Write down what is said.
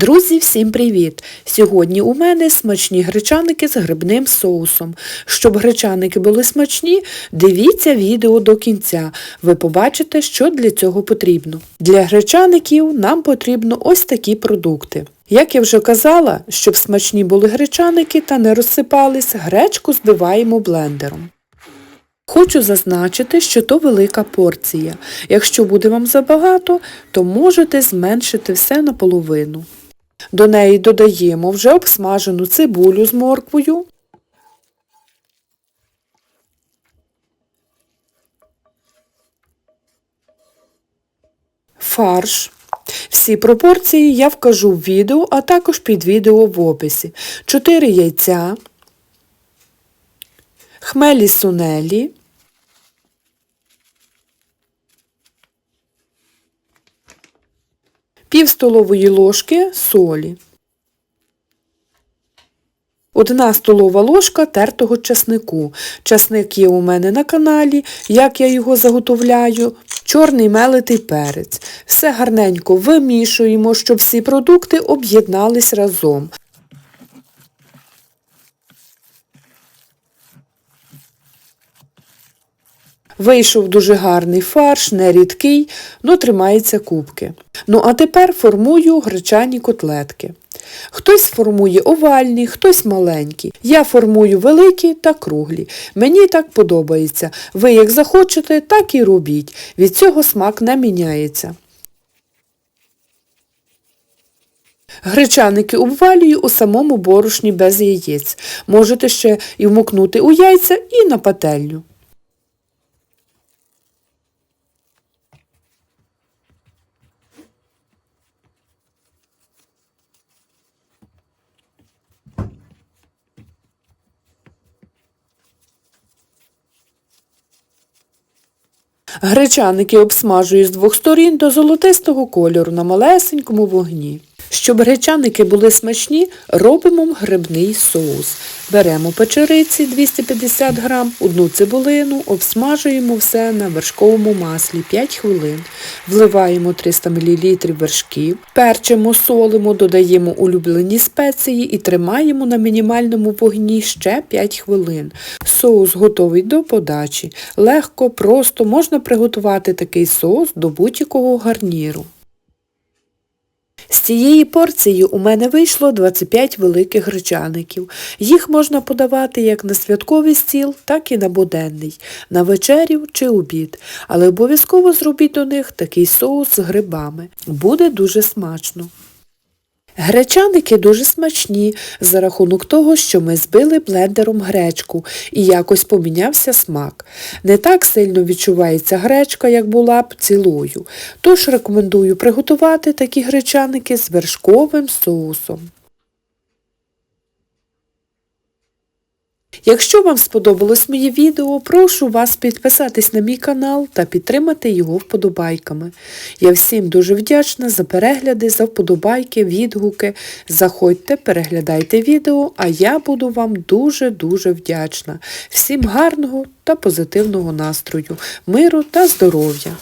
Друзі, всім привіт! Сьогодні у мене смачні гречаники з грибним соусом. Щоб гречаники були смачні, дивіться відео до кінця. Ви побачите, що для цього потрібно. Для гречаників нам потрібно ось такі продукти. Як я вже казала, щоб смачні були гречаники та не розсипались, гречку збиваємо блендером. Хочу зазначити, що то велика порція. Якщо буде вам забагато, то можете зменшити все наполовину. До неї додаємо вже обсмажену цибулю з морквою, фарш. Всі пропорції я вкажу в відео, а також під відео в описі. 4 яйця, хмелі сунелі, пів столової ложки солі, одна столова ложка тертого часнику. Часник є у мене на каналі, як я його заготовляю, чорний мелитий перець. Все гарненько вимішуємо, щоб всі продукти об'єднались разом. Вийшов дуже гарний фарш, не рідкий, но тримається кубки. Ну а тепер формую гречані котлетки. Хтось формує овальні, хтось маленькі. Я формую великі та круглі. Мені так подобається. Ви як захочете, так і робіть. Від цього смак не міняється. Гречаники обвалюю у самому борошні без яєць. Можете ще і вмокнути у яйця і на пательню. Гречаники обсмажую з двох сторін до золотистого кольору на малесенькому вогні. Щоб гречаники були смачні, робимо грибний соус. Беремо печериці 250 г, одну цибулину, обсмажуємо все на вершковому маслі 5 хвилин. Вливаємо 300 мл вершків, перчимо, солимо, додаємо улюблені спеції і тримаємо на мінімальному вогні ще 5 хвилин. Соус готовий до подачі. Легко, просто можна приготувати такий соус до будь-якого гарніру. Цієї порції у мене вийшло 25 великих гречаників. Їх можна подавати як на святковий стіл, так і на буденний, на вечерю чи обід. Але обов'язково зробіть до них такий соус з грибами. Буде дуже смачно. Гречаники дуже смачні за рахунок того, що ми збили блендером гречку і якось помінявся смак. Не так сильно відчувається гречка, як була б цілою. Тож рекомендую приготувати такі гречаники з вершковим соусом. Якщо вам сподобалось моє відео, прошу вас підписатись на мій канал та підтримати його вподобайками. Я всім дуже вдячна за перегляди, за вподобайки, відгуки. Заходьте, переглядайте відео, а я буду вам дуже-дуже вдячна. Всім гарного та позитивного настрою, миру та здоров'я!